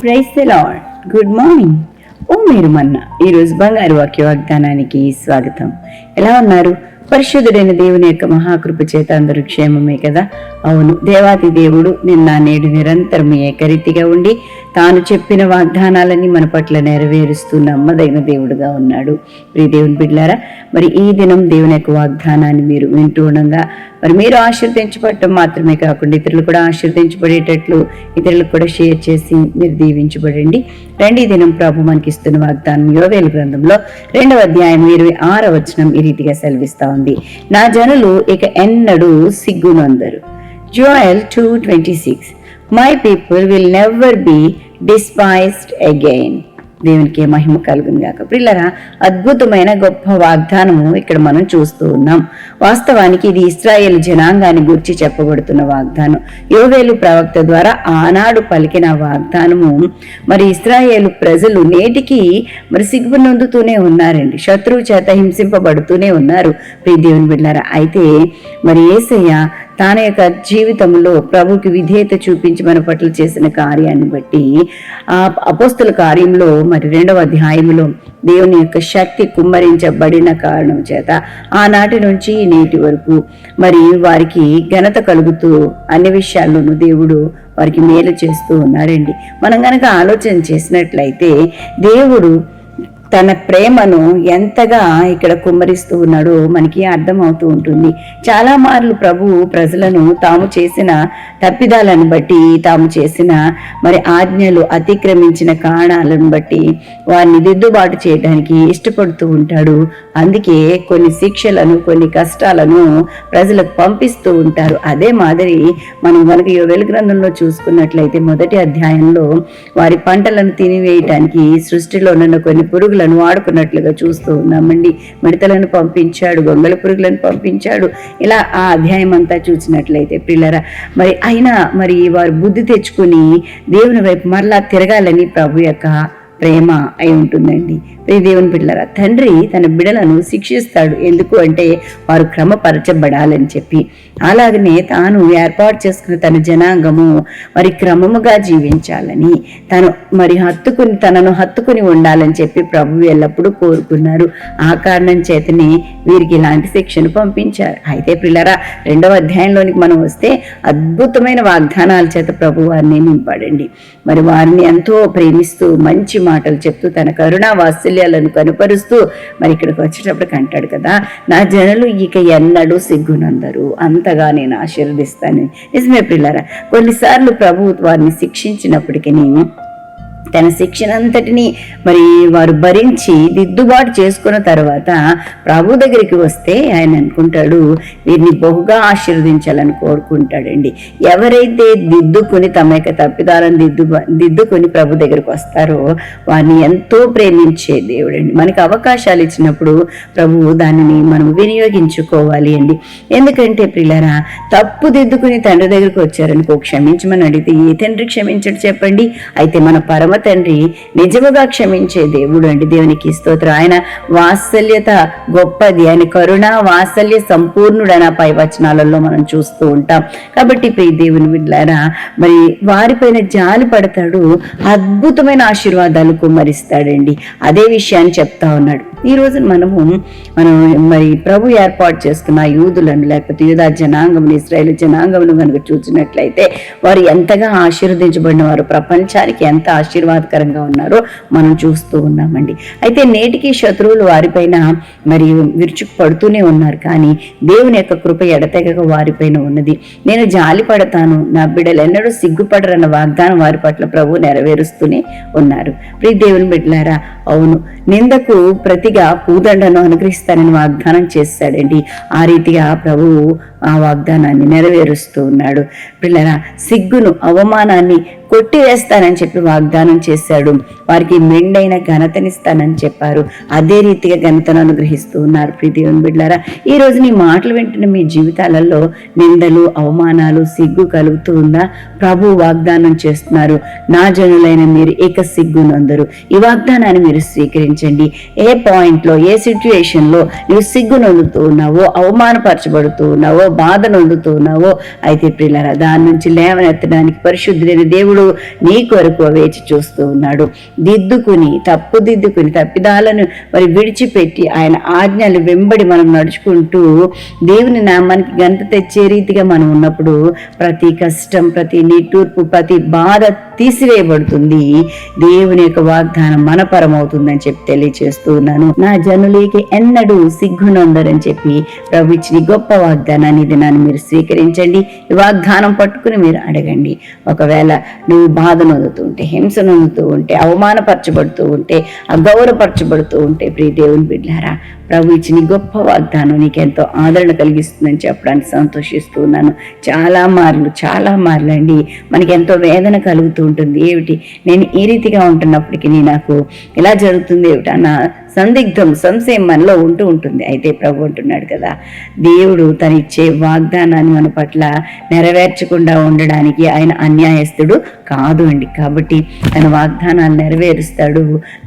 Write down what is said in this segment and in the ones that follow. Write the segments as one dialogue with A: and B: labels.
A: Price lord good morning ఓ మీరు మన్న ఈరోజు బంగారు వాక్య వాగ్దానానికి స్వాగతం. ఎలా ఉన్నారు? పరిశుద్ధుడైన దేవుని యొక్క మహాకృప చేత అందరూ క్షేమమే కదా? అవును దేవాతి దేవుడు నిన్న నేడు నిరంతరం ఏకరీతిగా ఉండి తాను చెప్పిన వాగ్దానాలన్నీ మన పట్ల నెరవేరుస్తూ నమ్మదగిన దేవుడుగా ఉన్నాడు. ప్రియ దేవుని బిడ్డారా మరి ఈ దినం దేవుని యొక్క వాగ్దానాన్ని మీరు వింటూ ఉండగా. మరి మీరు ఆశీర్దించబడటం మాత్రమే కాకుండా ఇతరులు కూడా ఆశీర్దించబడేటట్లు ఇతరులకు కూడా షేర్ చేసి మీరు దీవించబడండి. రెండీ దినం ప్రభు మనకి ఇస్తున్న వాగ్దానం యోవేలు గ్రంథంలో రెండవ అధ్యాయం ఇరవై ఆరవ వచనం ఈ రీతిగా సెలవిస్తా ఉంది. నా జనులు ఇక ఎన్నడూ సిగ్గునందరు. Joel two twenty six my people will never be despised again దేవునికి మహిమ కలుగును గాక. ప్రిల్లరా అద్భుతమైన గొప్ప వాగ్దానము ఇక్కడ మనం చూస్తూ ఉన్నాం. వాస్తవానికి ఇది ఇస్రాయేల్ జనాంగాన్ని గురించి చెప్పబడుతున్న వాగ్దానం. యోవేలు ప్రవక్త ద్వారా ఆనాడు పలికిన వాగ్దానము. మరి ఇస్రాయేలు ప్రజలు నేటికి మరి సిగ్గు నొందుతూనే ఉన్నారండి. శత్రువు చేత హింసింపబడుతూనే ఉన్నారు. ప్రియ దేవుని బిడ్డారా అయితే మరి ఏసయ్య తన యొక్క జీవితంలో ప్రభుకి విధేయత చూపించి మన పట్ల చేసిన కార్యాన్ని బట్టి ఆ అపోస్తుల కార్యంలో మరి రెండవ అధ్యాయంలో దేవుని యొక్క శక్తి కుమ్మరించబడిన కారణం చేత ఆనాటి నుంచి నేటి వరకు మరి వారికి ఘనత కలుగుతూ అన్ని విషయాల్లోనూ దేవుడు వారికి మేలు చేస్తూ ఉన్నారండి మనం కనుక ఆలోచన చేసినట్లయితే దేవుడు తన ప్రేమను ఎంతగా ఇక్కడ కుమ్మరిస్తూ ఉన్నాడో మనకి అర్థమవుతూ ఉంటుంది. చాలా మార్లు ప్రభు ప్రజలను తాము చేసిన తప్పిదాలను బట్టి తాము చేసిన మరి ఆజ్ఞలు అతిక్రమించిన కారణాలను బట్టి వారిని దిద్దుబాటు చేయడానికి ఇష్టపడుతూ ఉంటాడు. అందుకే కొన్ని శిక్షలను కొన్ని కష్టాలను ప్రజలకు పంపిస్తూ ఉంటారు. అదే మాదిరి మనం కనుక యోవేలు గ్రంథంలో చూసుకున్నట్లయితే మొదటి అధ్యాయంలో వారి పంటలను తినివేయటానికి సృష్టిలో ఉన్న కొన్ని పురుగులను వాడుకున్నట్లుగా చూస్తూ ఉన్నామండి. మిడతలను పంపించాడు గొంగళ పురుగులను పంపించాడు. ఇలా ఆ అధ్యాయం అంతా చూసినట్లయితే పిల్లరా మరి అయినా మరి వారు బుద్ధి తెచ్చుకుని దేవుని వైపు మరలా తిరగాలని ప్రభు యొక్క ప్రేమ అయి ఉంటుందండి. ప్రియ దేవుని బిడ్డలారా తండ్రి తన బిడలను శిక్షిస్తాడు. ఎందుకు అంటే వారు క్రమపరచబడాలని చెప్పి. అలాగనే తాను ఏర్పాటు చేసుకున్న తన జనాంగము మరి క్రమముగా జీవించాలని తను మరి హత్తుకుని తనను హత్తుకుని ఉండాలని చెప్పి ప్రభు ఎల్లప్పుడూ కోరుకున్నారు. ఆ కారణం చేతనే వీరికి ఇలాంటి శిక్షను పంపించారు. అయితే పిల్లరా రెండవ అధ్యాయంలోనికి మనం వస్తే అద్భుతమైన వాగ్దానాల చేత ప్రభు వారిని నింపాడండి. మరి వారిని ఎంతో ప్రేమిస్తూ మంచి మాటలు చెప్తూ తన కరుణా వాత్సల్యాలను కనుపరుస్తూ మరి ఇక్కడికి వచ్చేటప్పటికి అంటాడు కదా నా జనులు ఇక ఎన్నడూ సిగ్గునందరు. అంతగా నేను ఆశీర్వదిస్తాను. నిజమే పిల్లరా కొన్నిసార్లు ప్రభుత్వాన్ని శిక్షించినప్పటికీ తన శిక్షణ అంతటిని మరి వారు భరించి దిద్దుబాటు చేసుకున్న తర్వాత ప్రభు దగ్గరికి వస్తే ఆయన అనుకుంటాడు వీరిని బహుగా ఆశీర్వదించాలని కోరుకుంటాడండి. ఎవరైతే దిద్దుకుని తమ యొక్క తప్పిదాలను దిద్దు దిద్దుకొని ప్రభు దగ్గరికి వస్తారో వారిని ఎంతో ప్రేమించే దేవుడండి. మనకి అవకాశాలు ఇచ్చినప్పుడు ప్రభువు దానిని మనం వినియోగించుకోవాలి అండి. ఎందుకంటే ప్రిలరా తప్పు దిద్దుకుని తండ్రి దగ్గరికి వచ్చారనుకో క్షమించమని అడిగితే ఏ తండ్రి క్షమించడు చెప్పండి? అయితే మన పరమ తండ్రి నిజముగా క్షమించే దేవుడు అండి. దేవునికి స్తోత్రం. ఆయన వాత్సల్యత గొప్పది. ఆయన కరుణ వాత్సల్య సంపూర్ణుడైన పై వచనాలలో మనం చూస్తూ ఉంటాం. కాబట్టి ప్రియ దేవుని బిడ్డారా మరి వారిపైన జాలి పడతాడు అద్భుతమైన ఆశీర్వాదాలు కుమ్మరిస్తాడండి. అదే విషయాన్ని చెప్తా ఉన్నాడు. ఈ రోజు మనము మనం మరి ప్రభు ఏర్పాటు చేసుకున్న యూదులను లేకపోతే యూదా జనాంగం ఇస్రాయేల్ జనాంగమును కనుక చూసినట్లయితే వారు ఎంతగా ఆశీర్వదించబడిన వారు ప్రపంచానికి ఎంత ఆశీర్ ఆశీర్వాదకరంగా ఉన్నారో. మనం చూస్తూ ఉన్నామండి. అయితే నేటికి శత్రువులు వారిపైన మరి విరుచుకు పడుతూనే ఉన్నారు. కానీ దేవుని యొక్క కృప ఎడతెగక వారిపైన ఉన్నది. నేను జాలి పడతాను. నా బిడ్డలు ఎన్నడూ సిగ్గుపడరన్న వాగ్దానం వారి పట్ల ప్రభు నెరవేరుస్తూనే ఉన్నారు. ప్రీ దేవుని బిడ్డలారా అవును నిందకు ప్రతిగా పూదండను అనుగ్రహిస్తానని వాగ్దానం చేశాడండి. ఆ రీతిగా ప్రభువు ఆ వాగ్దానాన్ని నెరవేరుస్తూ ఉన్నాడు. పిల్లరా సిగ్గును అవమానాన్ని కొట్టివేస్తానని చెప్పి వాగ్దానం చేశాడు. వారికి మెండైన ఘనతనిస్తానని చెప్పారు. అదే రీతిగా ఘనతను అనుగ్రహిస్తూ ఉన్నారు ప్రీతివన్ బిడ్లారా ఈ నీ మాటలు వింటున్న మీ జీవితాలలో నిందలు అవమానాలు సిగ్గు కలుగుతూ ఉందా ప్రభు వాగ్దానం చేస్తున్నారు. నా జనులైన మీరు ఏక సిగ్గు నందరు ఈ వాగ్దానాన్ని మీరు స్వీకరించండి. ఏ పాయింట్లో ఏ సిచ్యువేషన్లో నువ్వు సిగ్గునందుతూ ఉన్నావో అవమానపరచబడుతూ ఉన్నావో బాధ నొందుతూ అయితే ప్రిల్లరా దాని నుంచి లేవనెత్తడానికి పరిశుద్ధుడైన దేవుడు నీ కొరకు వేచి చూస్తూ ఉన్నాడు. దిద్దుకుని తప్పు దిద్దుకుని తప్పిదాలను మరి విడిచిపెట్టి ఆయన ఆజ్ఞలు వెంబడి మనం నడుచుకుంటూ దేవుని నామానికి గంత తెచ్చే రీతిగా మనం ఉన్నప్పుడు ప్రతి కష్టం ప్రతి నిట్టూర్పు ప్రతి బాధ తీసివేయబడుతుంది. దేవుని యొక్క వాగ్దానం మన పరమవుతుందని చెప్పి తెలియచేస్తూ ఉన్నాను. నా జనులకి ఎన్నడూ సిగ్గునందరని చెప్పి ప్రభు ఇచ్చిన గొప్ప వాగ్దానాన్ని ఇది నన్ను మీరు స్వీకరించండి. ఈ వాగ్దానం పట్టుకుని మీరు అడగండి. ఒకవేళ నువ్వు బాధ నొందుతూ ఉంటే హింస నొందుతూ ఉంటే అవమానపరచబడుతూ ఉంటే అగౌరవపరచబడుతూ ఉంటే ప్రియ దేవుని బిడ్డారా ప్రభు ఇచ్చిన గొప్ప వాగ్దానం నీకెంతో ఆదరణ కలిగిస్తుందని చెప్పడానికి సంతోషిస్తూ ఉన్నాను. చాలా మార్లు చాలా మార్లు అండి. మనకి ఎంతో వేదన కలుగుతూ ఉంటుంది. ఏమిటి? నేను ఈ రీతిగా ఉంటున్నప్పటికీ నాకు ఇలా జరుగుతుంది. ఏమిటా? అన్న సందిగ్ధం సంశయం మనలో ఉంటూ ఉంటుంది. అయితే ప్రభు అంటున్నాడు కదా దేవుడు తను ఇచ్చే వాగ్దానాన్ని మన పట్ల నెరవేర్చకుండా ఉండడానికి ఆయన అన్యాయస్తుడు కాదు అండి. కాబట్టి ఆయన వాగ్దానాలు నెరవేరుస్తాడు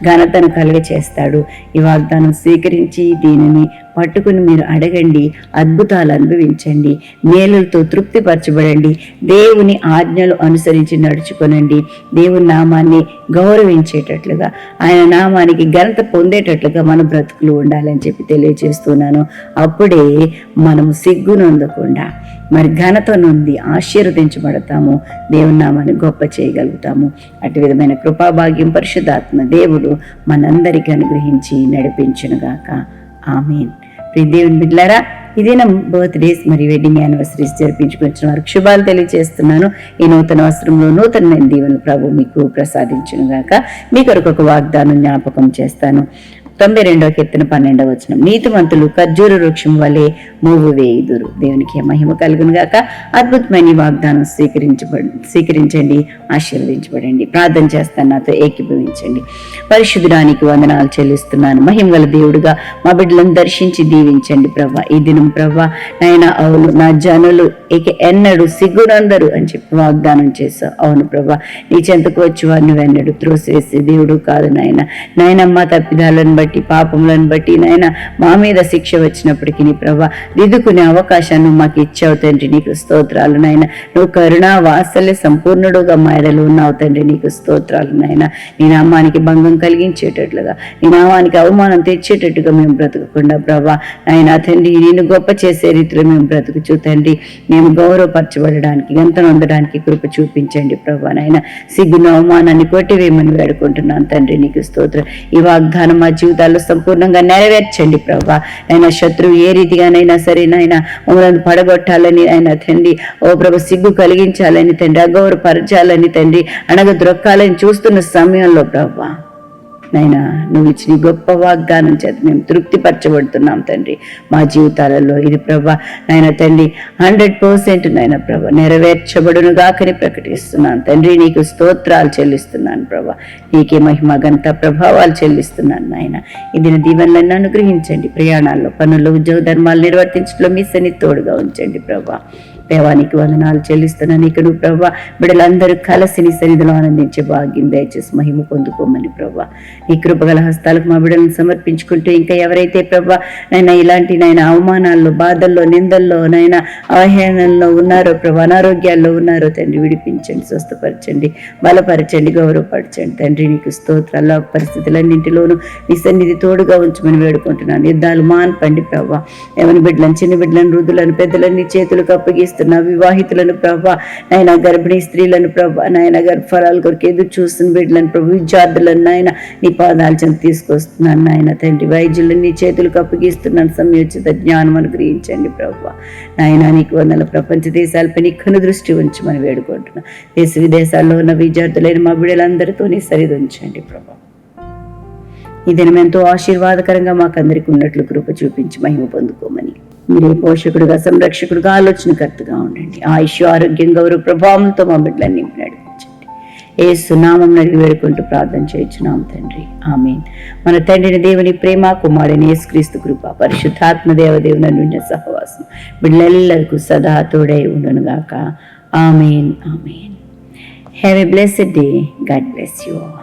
A: ఘనతను కలుగ చేస్తాడు ఈ వాగ్దానం స్వీకరించి దీనిని పట్టుకుని మీరు అడగండి అద్భుతాలు అనుభవించండి మేలులతో తృప్తిపరచబడండి దేవుని ఆజ్ఞలు అనుసరించి నడుచుకొనండి. దేవుని నామాన్ని గౌరవించేటట్లుగా ఆయన నామానికి ఘనత పొందేటట్లుగా మన బ్రతుకులు ఉండాలని చెప్పి తెలియజేస్తున్నాను. అప్పుడే మనం సిగ్గునందకుండా మరి ఘనత నుండి ఆశీర్వదించబడతాము దేవుని నామాన్ని గొప్ప చేయగలుగుతాము. అటు విధమైన కృపాభాగ్యం పరిశుద్ధాత్మ దేవుడు మనందరికీ అనుగ్రహించి నడిపించునుగాక. ఆమెన్. దేవుని బిడ్డలారా ఇది నా బర్త్డేస్ మరియు వెడ్డింగ్ యానివర్సరీస్ జరిపించుకొచ్చిన వారికి శుభాలు తెలియజేస్తున్నాను. ఈ నూతన వస్త్రంలో నూతనమైన దీవెనలు ప్రభు మీకు ప్రసాదించును గాక మీ కొరకు ఒక వాగ్దానం జ్ఞాపకం చేస్తాను. తొంభై రెండవ కీర్తన పన్నెండవ వచనం. నీతిమంతులు ఖర్జూర వృక్షం వలె మూవు వేయుదురు. దేవునికి మహిమ కలుగును గాక. అద్భుతమైన వాగ్దానం స్వీకరించబడి స్వీకరించండి ఆశీర్వదించబడండి. ప్రార్థన చేస్తాను నాతో ఏకీభవించండి. పరిశుద్ధడానికి వందనాలు చెల్లిస్తున్నాను. మహిమ గల దేవుడుగా మా బిడ్డలను దర్శించి దీవించండి ప్రభా. ఈ దినం ప్రభా నాయన అవును నా జనులు ఇక ఎన్నడు సిగ్గునందరు అని చెప్పి వాగ్దానం చేశావు. అవును ప్రభా నీ చెంతకు వచ్చి వారిని వెన్నడు త్రోసేసి దేవుడు కాదు నాయన. నాయన మా తప్పిదాలను బట్టి పాపములను బట్టి నాయన మా మీద శిక్ష వచ్చినప్పటికీ నీ ప్రభా దిద్దుకునే అవకాశాన్ని మాకు ఇచ్చావు తండ్రి. నీకు స్తోత్రాలు నాయన. నువ్వు కరుణా వాత్సల్య సంపూర్ణుడుగా మా ఎడలు ఉన్నావు తండ్రి. నీకు స్తోత్రాలు నాయన. నీ నామానికి భంగం కలిగించేటట్లుగా నీ నామానికి అవమానం తెచ్చేటట్టుగా మేము బ్రతకకుండా ప్రభా నాయన తండ్రి నేను గొప్ప చేసే రీతిలో మేము బ్రతుకుచూ తండ్రి. మేము గౌరవపరచబడడానికి గంత నొందడానికి కృప చూపించండి ప్రభా నాయన. సిగ్గును అవమానాన్ని కొట్టివేయమని వేడుకుంటున్నాను తండ్రి. నీకు స్తోత్రం. ఈ వాగ్దానం మా జీవితాల్లో సంపూర్ణంగా నెరవేర్చండి ప్రభా. ఆయన శత్రువు ఏ రీతిగానైనా సరే నాయన మమ్మల్ని పడగొట్టాలని ఆయన తండ్రి ఓ ప్రభు సిగ్గు కలిగించాలని తండ్రి అగౌరపరచాలని తండ్రి అనగ ద్రొక్కాలని చూస్తున్న సమయంలో ప్రభా. నైనా నువ్వు ఇచ్చిన గొప్ప వాగ్దానం చేత మేము తృప్తిపరచబడుతున్నాం తండ్రి. మా జీవితాలలో ఇది ప్రభా నాయన తండ్రి హండ్రెడ్ పర్సెంట్ నాయన ప్రభా నెరవేర్చబడును గాకని ప్రకటిస్తున్నాను తండ్రి. నీకు స్తోత్రాలు చెల్లిస్తున్నాను ప్రభా. నీకే మహిమ గంత ప్రభావాలు చెల్లిస్తున్నాను నాయన. ఇది దీవెనలను అనుగ్రహించండి. ప్రయాణాల్లో పనులు ఉద్యోగ ధర్మాలు నిర్వర్తించడంలో మీ సన్ని తోడుగా ఉంచండి ప్రభా. దేవానికి వందనాలు చెల్లిస్తున్నాను ఇక నువ్వు ప్రభా. బిడ్డలందరూ కలిసి నీ సన్నిధిలో ఆనందించే భాగ్యం దయచేసి మహిమ పొందుకోమని ప్రభా. నీ కృపగల హస్తాలకు మా బిడ్డలను సమర్పించుకుంటూ ఇంకా ఎవరైతే ప్రభా నైనా ఇలాంటి నైనా అవమానాల్లో బాధల్లో నిందల్లో నైనా అవహేళనల్లో ఉన్నారో ప్రభా అనారోగ్యాల్లో ఉన్నారో తండ్రి విడిపించండి స్వస్థపరచండి బలపరచండి గౌరవపరచండి. తండ్రి నీకు స్తోత్రాల పరిస్థితులన్నింటిలోనూ నీ సన్నిధి తోడుగా ఉంచమని వేడుకుంటున్నాను. యుద్ధాలు మాన్పండి ప్రభా. ఎవరి బిడ్డలను చిన్న బిడ్డలను వృద్ధులను పెద్దలన్నీ చేతులకు అప్పగిస్తూ అప్పగిస్తున్నా వివాహితులను ప్రభా నాయన గర్భిణీ స్త్రీలను ప్రభా నాయన గర్భఫలాల కొరకు ఎదురు చూస్తున్న బిడ్డలను ప్రభు విద్యార్థులను నాయన నీ పాదాలు చెంత తీసుకొస్తున్నాను నాయన తండ్రి. వైద్యులను నీ చేతులకు అప్పగిస్తున్నాను. సమయోచిత జ్ఞానం అనుగ్రహించండి ప్రభు. నాయన నీకు వందల ప్రపంచ దేశాలపై నీ కను దృష్టి ఉంచమని వేడుకుంటున్నాం. దేశ విదేశాల్లో ఉన్న విద్యార్థులైన మా బిడ్డలందరితో నీ సరిదుంచండి ప్రభు. ఈ దినం ఎంతో ఆశీర్వాదకరంగా మాకందరికి ఉన్నట్లు కృప చూపించి మహిమ పొందుకోమని. మీరే పోషకుడుగా సంరక్షకుడుగా ఆలోచనకర్తగా ఉండండి. ఆయుష్ ఆరోగ్యం గౌరవ ప్రభావంతో మా బిడ్డలన్నీ నింపి నడిపించండి. ఏ సునామం నడిగి వేడుకుంటూ ప్రార్థన చేయించున్నాం తండ్రి. ఆమె మన తండ్రిని దేవుని ప్రేమ కుమారుని యేసుక్రీస్తు కృప పరిశుద్ధాత్మ దేవదేవుని నుండి సహవాసం బిడ్డలెల్లరికూ సదా తోడై ఉండునుగాక amen. Amen. Have a blessed day God bless you all